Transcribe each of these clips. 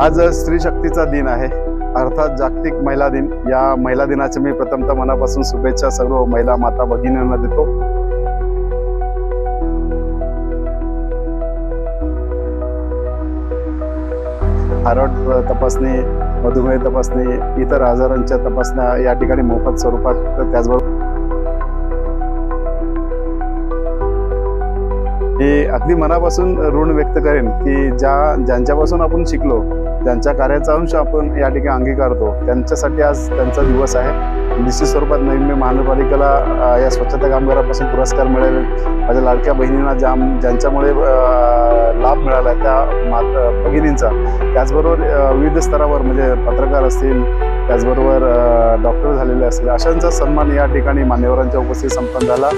आज स्त्री शक्तीचा दिन आहे. अर्थात जागतिक महिला दिन. या महिला दिनाच्या मी प्रथमतः मनापासून शुभेच्छा सर्व महिला माता भगिनींना देतो. थायरॉइड तपासणी मधुमेह तपासणी इतर आजारांच्या तपासण्या या ठिकाणी मोफत स्वरूपात त्याचबरोबर मी अगदी मनापासून ऋण व्यक्त करेन की ज्या ज्यांच्यापासून आपण शिकलो ज्यांच्या कार्याचा अंश आपण या ठिकाणी अंगीकारतो त्यांच्यासाठी आज त्यांचा दिवस आहे. निश्चित स्वरूपात नवीन मी महानगरपालिकेला या स्वच्छता कामगारापासून पुरस्कार मिळेल. माझ्या लाडक्या बहिणींना ज्या ज्यांच्यामुळे लाभ मिळाला त्या मात भगिनींचा. त्याचबरोबर विविध स्तरावर म्हणजे पत्रकार असतील त्याचबरोबर डॉक्टर झालेले असतील अशांचा सन्मान या ठिकाणी मान्यवरांच्या उपस्थित संपन्न झाला.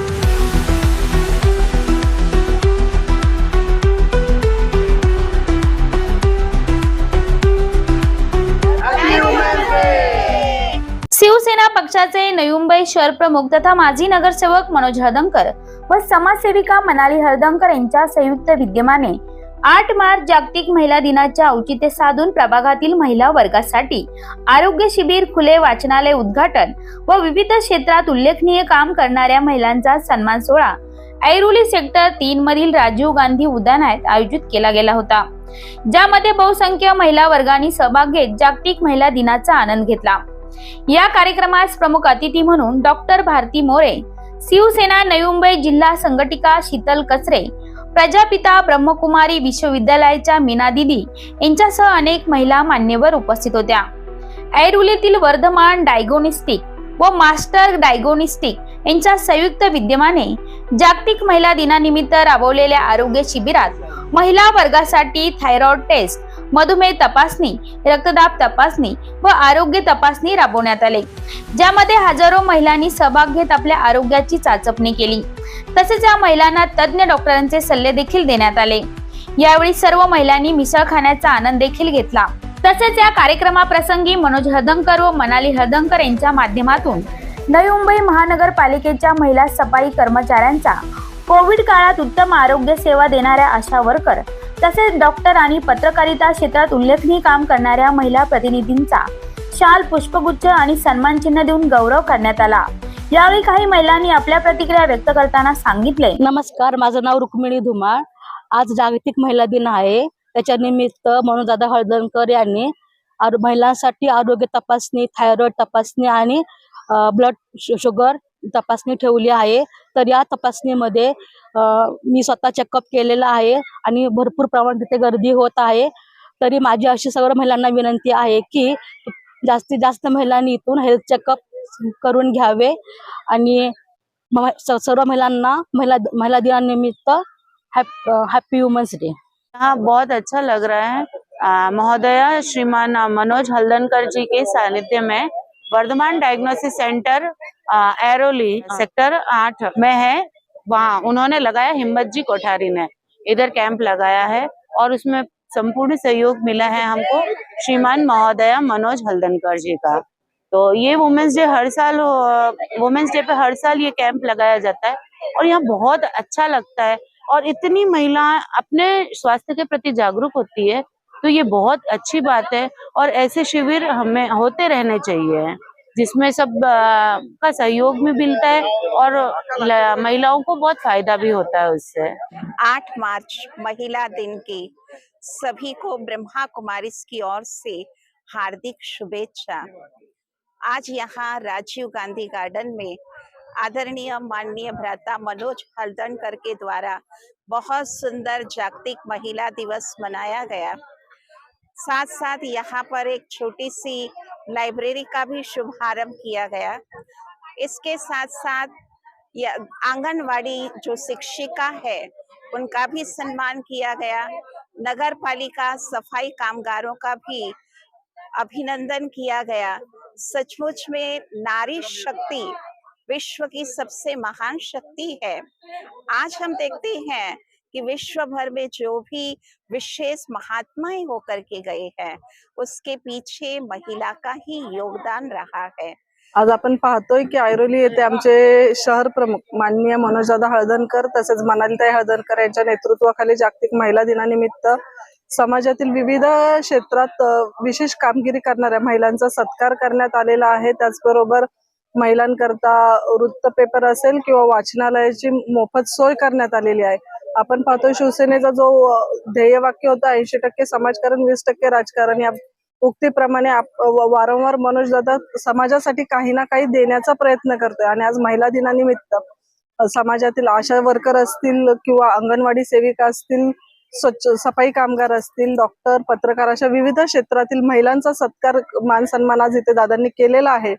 शिवसेना पक्षाचे नयुंबई शहर प्रमुख तथा माजी नगरसेवक मनोज हळदंकर व समाजसेविका मनाली हळदंकर यांच्या संयुक्त विद्यमाने आठ मार्च जागतिक महिला दिनाच्या औचित्य साधून प्रभागातील महिला वर्गासाठी आरोग्य शिबिर खुले वाचनालय उद्घाटन व विविध क्षेत्रात उल्लेखनीय काम करणाऱ्या महिलांचा सन्मान सोहळा ऐरोली सेक्टर तीन मधील राजीव गांधी उद्यानात आयोजित केला गेला होता. ज्यामध्ये बहुसंख्य महिला वर्गाने सहभाग घेत जागतिक महिला दिनाचा आनंद घेतला. या कार्यक्रमास प्रमुख अतिथी म्हणून डॉक्टर भारती मोरे शिवसेना नवी मुंबई जिल्हा संघटिका शीतल कचरे प्रजापिता ब्रह्मकुमारी विश्वविद्यालयाच्या मीना दिदी यांच्यासह अनेक महिला मान्यवर उपस्थित होत्या. ऐरुलीतील वर्धमान डायगोनिस्टिक व मास्टर डायगोनिस्टिक यांच्या संयुक्त विद्यमाने जागतिक महिला दिनानिमित्त राबवलेल्या आरोग्य शिबिरात महिला वर्गासाठी थायरॉइड टेस्ट मधुमेह तपासणी रक्तदाब तपासणी व आरोग्य तपासणी राबवण्यात आले. ज्यामध्ये हजारो महिलांनी सहभाग घेत आपल्या आरोग्याची चाचपणी केली. तसेच या महिलांना तज्ज्ञ डॉक्टरांचे सल्ले देखील देण्यात आले. यावेळी सर्व महिलांनी मिसळ खाण्याचा आनंद देखील घेतला. तसेच या कार्यक्रमाप्रसंगी मनोज हळदंकर व मनाली हळदंकर यांच्या माध्यमातून नवी मुंबई महानगरपालिकेच्या महिला सफाई कर्मचाऱ्यांचा कोविड काळात उत्तम आरोग्य सेवा देणाऱ्या आशा वर्कर तसेच डॉक्टर आणि पत्रकारिता क्षेत्रात उल्लेखनीय काम करणाऱ्या महिला प्रतिनिधींचा शाल पुष्पगुच्छ आणि सन्मान चिन्ह देऊन गौरव करण्यात आला. यावेळी काही महिलांनी आपल्या प्रतिक्रिया व्यक्त करताना सांगितले. नमस्कार माझं नाव रुक्मिणी धुमाळ. आज जागतिक महिला दिन आहे. त्याच्या निमित्त म्हणून दादा हळदणकर यांनी महिलांसाठी आरोग्य तपासणी थायरॉइड तपासणी आणि ब्लड शुगर तपासणी ठेवली आहे. तर या तपासणीमध्ये मी स्वतः चेकअप केलेला आहे आणि भरपूर प्रमाणात तिथे गर्दी होत आहे. तरी माझी अशी सर्व महिलांना विनंती आहे की जास्तीत जास्त महिलांनी इथून हेल्थ चेकअप करून घ्यावे आणि म- सर्व महिलांना महिला महिला दिनानिमित्त हैप्पी वुमेन्स डे हाँ बहुत अच्छा लग रहा है। महोदया श्रीमान मनोज हल्दनकर जी के सानिध्य में Vardhaman diagnosis centre Airoli sector आठ में है। वहाँ उन्होंने लगाया हिम्मत जी कोठारी ने। इधर कैंप लगाया है और उसमें संपूर्ण सहयोग मिला है हमको श्रीमान महोदया मनोज हल्दनकर जी का। तो ये वुमेन्स डे हर साल वुमेन्स डे पे हर साल ये कैंप लगाया जाता है और यहाँ बहुत अच्छा लगता है और इतनी महिलाएँ अपने स्वास्थ्य के प्रति जागरूक होती है तो ये बहुत अच्छी बात है और ऐसे शिविर हमें होते रहने चाहिए, जिसमें सब का सहयोग भी मिलता है और महिलाओं को बहुत फ़ायदा भी होता है उससे। आठ मार्च, महिला दिन की सभी को ब्रह्मा कुमारी की ओर से हार्दिक शुभेच्छा। आज यहाँ राजीव गांधी गार्डन में आदरणीय, माननीय भ्राता मनोज हल्दनकर के द्वारा बहुत सुंदर जागतिक महिला दिवस मनाया गया। साथ साथ यहाँ पर एक छोटी सी लाइब्रेरी का भी शुभारंभ किया गया। इसके साथ साथ आंगनवाड़ी जो शिक्षिका है, उनका भी सम्मान किया गया। नगर पालिका सफ़ाई कामगारों का भी अभिनंदन किया गया। सचमुच में नारी शक्ति विश्व की सबसे महान शक्ति है। आज हम देखते हैं कि विश्व भर में जो भी विशेष महात्माएं होकर के गए हैं उसके पीछे महिला का ही योगदान रहा है। आज आपण पाहतोय की ऐरोली येथे आमचे शहर प्रमुख माननीय मनोजदादा हळदणकर तसेच मनालीताई हळदणकर यांच्या नेतृत्वाखाली जागतिक महिला दिनानिमित्त समाजातील विविध क्षेत्रात विशेष कामगिरी करणाऱ्या महिलांचा सत्कार करण्यात आलेला आहे. त्याचबरोबर महिलांकरता वृत्त पेपर असेल किंवा वाचनालयाची मोफत सोय करण्यात आलेली आहे. आपण पाहतो शिवसेनेचा जो ध्येयवाक्य होता ऐंशी टक्के समाजकारण वीस टक्के राजकारण या उक्तीप्रमाणे आप- वारंवार मनोज दादा समाजासाठी काही ना काही देण्याचा प्रयत्न करतोय. आणि आज महिला दिनानिमित्त समाजातील आशा वर्कर असतील किंवा अंगणवाडी सेविका असतील स्वच्छ सफाई कामगार असतील डॉक्टर पत्रकार अशा विविध क्षेत्रातील महिलांचा सत्कार मान सन्मान आज इथे दादांनी केलेला आहे.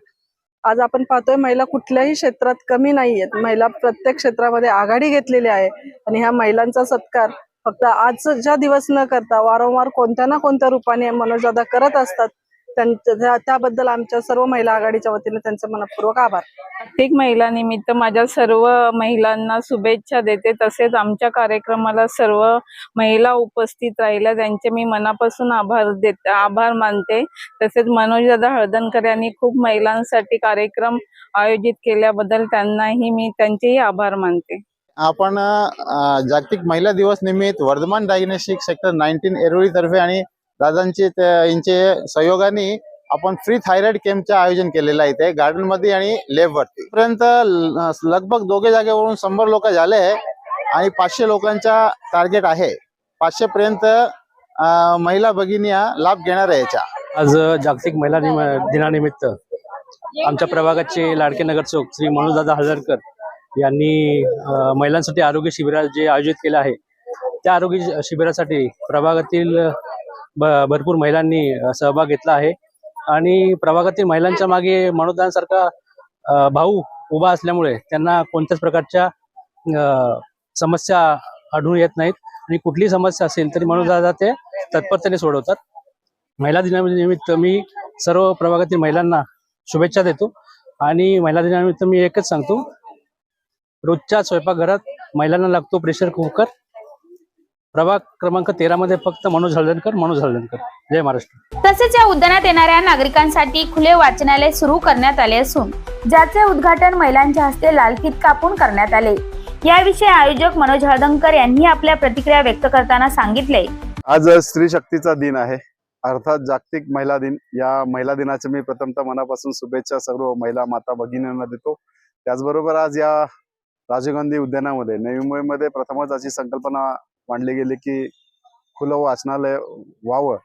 आज आपण पाहतोय महिला कुठल्याही क्षेत्रात कमी नाहीयेत. महिला प्रत्येक क्षेत्रामध्ये आघाडी घेतलेली आहे आणि ह्या महिलांचा सत्कार फक्त आजच्या दिवस न करता वारंवार कोणत्या ना कोणत्या रूपाने मनोजदादा करत असतात त्यांच्या त्याबद्दल आमच्या सर्व महिला आघाडीच्या वतीने त्यांचे मनपूर्वक आभार. जागतिक महिला निमित्त माझ्या सर्व महिलांना शुभेच्छा देते. तसेच आमच्या कार्यक्रमाला सर्व महिला उपस्थित राहिल्या त्यांचे मी मनापासून आभार देत आभार मानते. तसेच मनोजदादा हळदणकर यांनी खूप महिलांसाठी कार्यक्रम आयोजित केल्याबद्दल त्यांनाही मी त्यांचेही आभार मानते. आपण जागतिक महिला दिवस निमित्त Vardhaman diagnostic sector nineteen Airoli तर्फे आणि दादांचे यांचे सहयोगाने आपण फ्री थायरॉइड कॅम्पचं आयोजन केलेलं आहे ते गार्डनमध्ये आणि लॅब पर्यंत लगभग दोघे जागेवरून शंभर लोक झाले आणि पाचशे लोकांचा टार्गेट आहे. पाचशे पर्यंत अ, महिला भगिनी लाभ घेणार आहे याच्या आज जागतिक महिला दिनानिमित्त आमच्या प्रभागाचे लाडके नगरसेवक श्री मनोजदादा हजारकर यांनी महिलांसाठी आरोग्य शिबिरा जे आयोजित केलं आहे त्या आरोग्य शिबिरासाठी प्रभागातील भरपूर महिलांनी सहभाग घेतला आहे. आणि प्रभागातील महिलांच्या मागे मनोजदांसारखा भाऊ उभा असल्यामुळे त्यांना कोणत्याच प्रकारच्या अ, समस्या आढळून येत नाहीत. आणि कुठलीही समस्या असेल तरी मनोदा ते तत्परतेने सोडवतात. महिला दिनानिमित्त मी सर्व प्रभागातील महिलांना शुभेच्छा देतो. आणि महिला दिनानिमित्त मी एकच सांगतो. रोजच्या स्वयंपाकघरात महिलांना लागतो प्रेशर कुकर. प्रभाग क्रमांक तेरा मध्ये फक्त मनोज हळदणकर मनोज हळदणकर. जय महाराष्ट्र. तसेच या उद्यानात येणाऱ्या नागरिकांसाठी खुले वाचनालय सुरू करण्यात आले असून ज्याचे उद्घाटन महिलांच्या हस्ते लालफीत कापून करण्यात आले. याविषयी आयोजक मनोज हळदंकर यांनी आपल्या प्रतिक्रिया व्यक्त करताना सांगितले. आज स्त्री शक्तीचा दिन आहे. अर्थात जागतिक महिला दिन. या महिला दिनाच्या मी प्रथमतः मनापासून शुभेच्छा सर्व महिला माता भगिनींना देतो. त्याचबरोबर आज या राजीव गांधी उद्यानामध्ये नवी मुंबईमध्ये प्रथमच अशी संकल्पना मांडले गेले की खुलं वाचनालय व्हावं.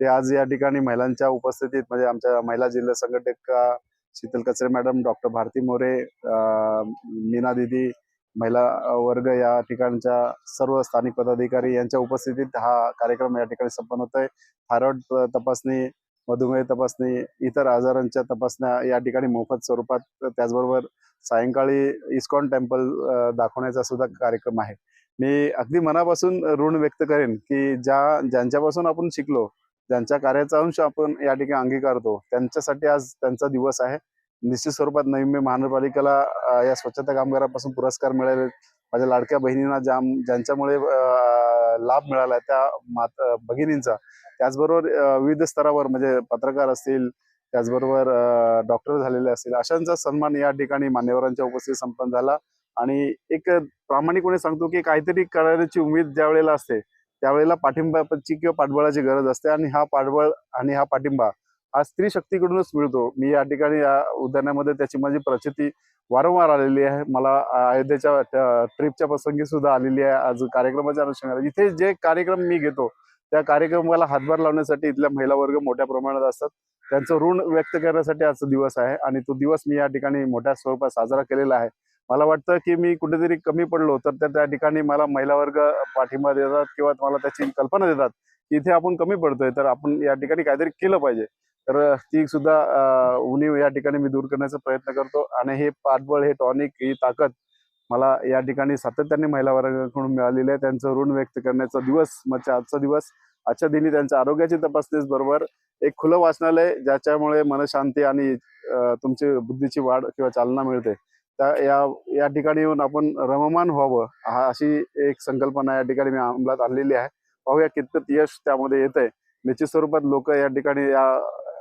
ते आज या ठिकाणी महिलांच्या उपस्थितीत म्हणजे आमच्या महिला जिल्हा संघटक शीतल कचरे मॅडम डॉक्टर भारती मोरे मीना दिदी महिला वर्ग या ठिकाणच्या सर्व स्थानिक पदाधिकारी यांच्या उपस्थितीत हा कार्यक्रम या ठिकाणी संपन्न होतोय. थायरॉइड तपासणी मधुमेह तपासणी इतर आजारांच्या तपासण्या या ठिकाणी मोफत स्वरूपात त्याचबरोबर सायंकाळी इस्कॉन टेम्पल दाखवण्याचा सुद्धा कार्यक्रम आहे. मी अगदी मनापासून ऋण व्यक्त करेन की ज्या ज्यांच्यापासून आपण शिकलो ज्यांच्या कार्याचा अंश आपण या ठिकाणी अंगीकारतो त्यांच्यासाठी आज त्यांचा दिवस आहे. निश्चित स्वरूपात नवी मी महानगरपालिकेला या स्वच्छता कामगारापासून पुरस्कार मिळाले. माझ्या लाडक्या बहिणींना ज्या ज्यांच्यामुळे लाभ मिळाला त्या मात भगिनींचा. त्याचबरोबर विविध स्तरावर म्हणजे पत्रकार असतील त्याचबरोबर डॉक्टर झालेले असतील अशांचा सन्मान या ठिकाणी मान्यवरांच्या उपस्थितीत संपन्न झाला. आणि एक प्रामाणिकपणे सांगतो की काहीतरी करण्याची उमेद ज्या वेळेला असते त्यावेळेला पाठिंबाची किंवा पाठबळाची गरज असते आणि हा पाठबळ आणि हा पाठिंबा हा स्त्री शक्तीकडूनच मिळतो. मी या ठिकाणी या उद्यानामध्ये त्याची माझी प्रचिती वारंवार आलेली आहे. मला अयोध्येच्या ट्रिपच्या प्रसंगी सुद्धा आलेली आहे आज कार्यक्रमाच्या अनुषंगाने. इथे जे कार्यक्रम मी घेतो त्या कार्यक्रमाला हातभार लावण्यासाठी इथल्या महिला वर्ग मोठ्या प्रमाणात असतात. त्यांचं ऋण व्यक्त करण्यासाठी आजचा दिवस आहे आणि तो दिवस मी या ठिकाणी मोठ्या स्वरूपात साजरा केलेला आहे. मला वाटतं की मी कुठेतरी कमी पडलो तर त्या त्या ठिकाणी मला महिला वर्ग पाठिंबा देतात किंवा मला त्याची कल्पना देतात की इथे आपण कमी पडतोय तर आपण या ठिकाणी काहीतरी केलं पाहिजे. तर ती सुद्धा उणीव या ठिकाणी मी दूर करण्याचा प्रयत्न करतो आणि हे पाठबळ हे टॉनिक ही ताकद मला या ठिकाणी सातत्याने महिला वर्गाकडून मिळालेली आहे. त्यांचं ऋण व्यक्त करण्याचा दिवस म्हणजे आजचा दिवस आजच्या दिनी त्यांच्या आरोग्याची तपासणीच बरोबर एक खुलं वाचनालय ज्याच्यामुळे मनशांती आणि तुमची बुद्धीची वाढ किंवा चालना मिळते. त्या या या ठिकाणी येऊन आपण रममान व्हावं हा अशी एक संकल्पना या ठिकाणी मी अंमलात आणलेली आहे. पाहूया कितपत यश त्यामध्ये येत आहे निश्चित स्वरूपात लोक या ठिकाणी या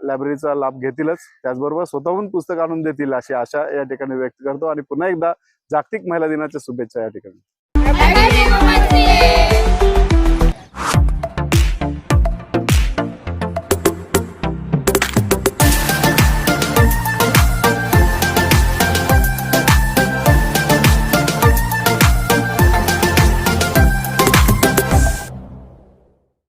लायब्ररीचा लाभ घेतीलच. त्याचबरोबर स्वतःहून पुस्तक आणून देतील अशी आशा या ठिकाणी व्यक्त करतो. आणि पुन्हा एकदा जागतिक महिला दिनाच्या शुभेच्छा या ठिकाणी.